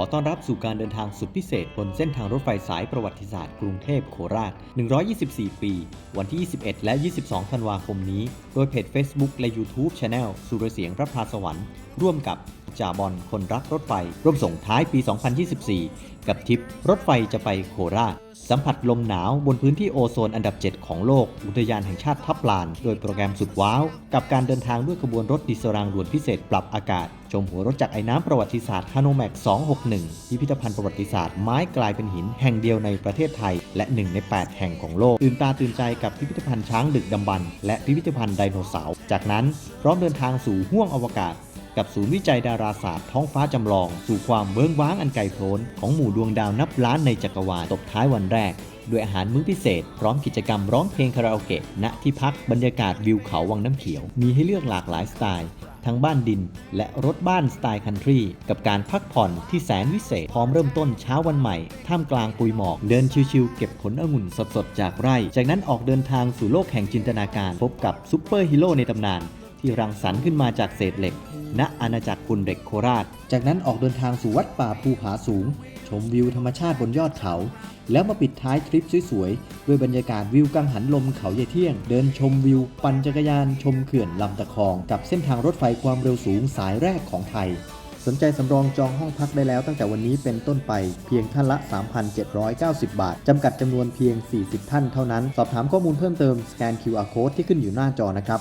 อต้อนรับสู่การเดินทางสุดพิเศษบนเส้นทางรถไฟสายประวัติศาสตร์กรุงเทพโคราช 124 ปี วันที่ 21 และ 22 ธันวาคมนี้ โดยเพจ Facebook และ YouTube Channel สุรเสียงพระพาสวรรค์ ร่วมกับ จ่าบอลคนรักรถไฟ ร่วมส่งท้ายปี 2024 กับทริปรถไฟจะไปโคราช สัมผัสลมหนาวบนพื้นที่โอโซนอันดับ 7 ของโลก อุทยานแห่งชาติทับลาน โดยโปรแกรมสุดว้าว กับการเดินทางด้วยขบวนรถดิสรางด่วนพิเศษปรับอากาศ ชมหัวรถจักรไอ้น้ำประวัติศาสตร์ฮานแมก261 พิพิธภัณฑ์ประวัติศาสตร์ไม้กลายเป็นหินแห่งเดียวในประเทศไทย และ 1 ใน 8 แห่งของโลกตื่นตาตื่นใจกับพิพิธภัณฑ์ช้างดึกดำบรรพ์และพิพิธภัณฑ์ไดโนเสาร์จากนั้นพร้อมเดินทางสู่ห้วงอวกาศ กับศูนย์วิจัยดาราศาสตร์ท้องฟ้าจำลอง สู่ความเวิ้งว้างอันไกลโพ้นของหมู่ดวงดาวนับล้านในจักรวาลตบท้ายวันแรกด้วยอาหารมื้อพิเศษ พร้อมกิจกรรมร้องเพลงคาราโอเกะณที่พักบรรยากาศวิวเขาวังน้ำเขียว มีให้เลือกหลากหลายสไตล์ ทั้งบ้านดิน และรถบ้านสไตล์คันทรีกับการพักผ่อนที่แสนวิเศษ พร้อมเริ่มต้นเช้าวันใหม่ ท่ามกลางปุยหมอก เดินชิวๆเก็บผลองุ่นสดๆ จากไร่ จากนั้นออกเดินทางสู่โลกแห่งจินตนาการ พบกับซูเปอร์ฮีโร่ในตำนาน ที่รังสรรค์ขึ้นมาจากเศษเหล็ก ณอาณาจักรกุนเหล็กโคราช จากนั้นออกเดินทางสู่วัดป่าภูผาสูง ชมวิวธรรมชาติบนยอดเขา แล้วมาปิดท้ายทริปสวยๆ ด้วยบรรยากาศวิวกังหันลมเขาเยเที่ยง เดินชมวิว ปั่นจักรยานชมเขื่อนลำตะคอง กับเส้นทางรถไฟความเร็วสูงสายแรกของไทยสนใจสำรองจองห้องพักได้แล้วตั้งแต่วันนี้เป็นต้นไปเพียงท่านละ 3,790 บาท จำกัดจำนวนเพียง 40 ท่านเท่านั้น สอบถามข้อมูลเพิ่มเติมสแกน QR Code ที่ขึ้นอยู่หน้าจอนะครับ